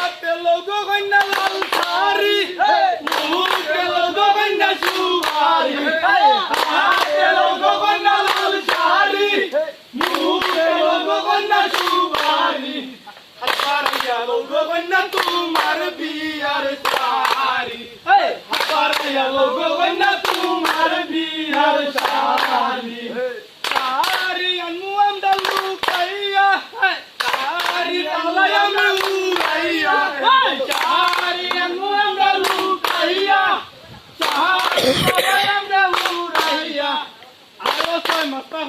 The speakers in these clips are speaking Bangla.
আতে লোগো কন্যা লাল সারি মুখে লোগো কন্যা সুপারি আতে লোগো কন্যা লাল সারি মুখে লোগো কন্যা সুপারি হাতারিয়া লোগো কন্যা তোমার বিয়ার সারি হাতারিয়া লোগো কন্যা তোমার বিয়ার সারি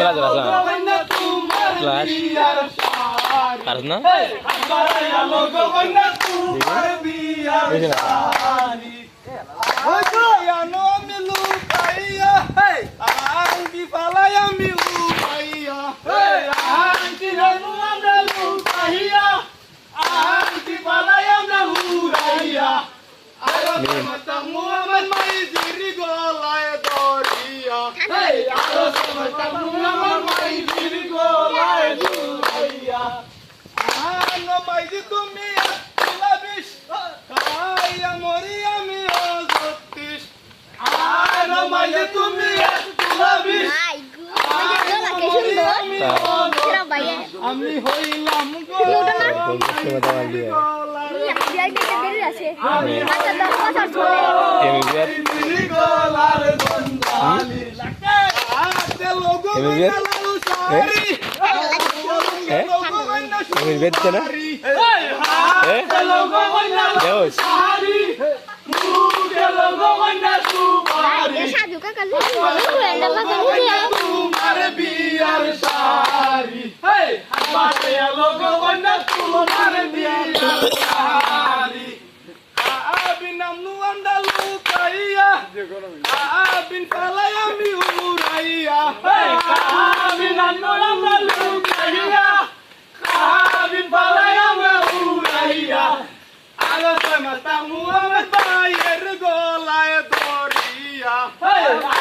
ক্লাস রাজা ক্লাস পারছ না? বুঝলি না। বাইজি তুমি তুলাবিস কাইয়া মরি আমি অজতিস আর বাইজি তুমি তুলাবিস আমি হইলাম এমবিএস এমবিএস এমবিএস না? I've been following me, Uraya. Hey, I've been following me, Uraya.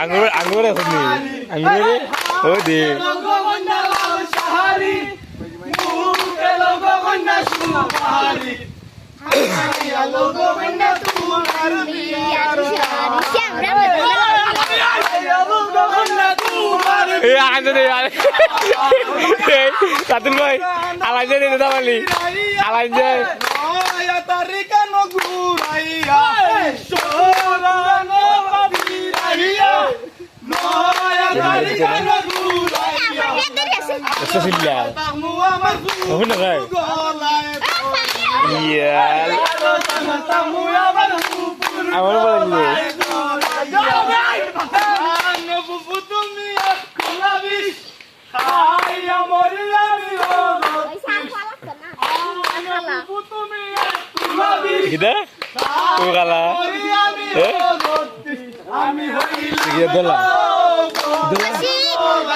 আঙুর আঙুর আছে আঙুরে ও দে তাতুল ভাই আলাই যায় দাদা বালি আলাই যায় তারিকা Alhamdulillah. Oh, nak ai? Iya. Awal boleh ni. Kita? Kau kalah. Eh? Kita dolar. Dolar.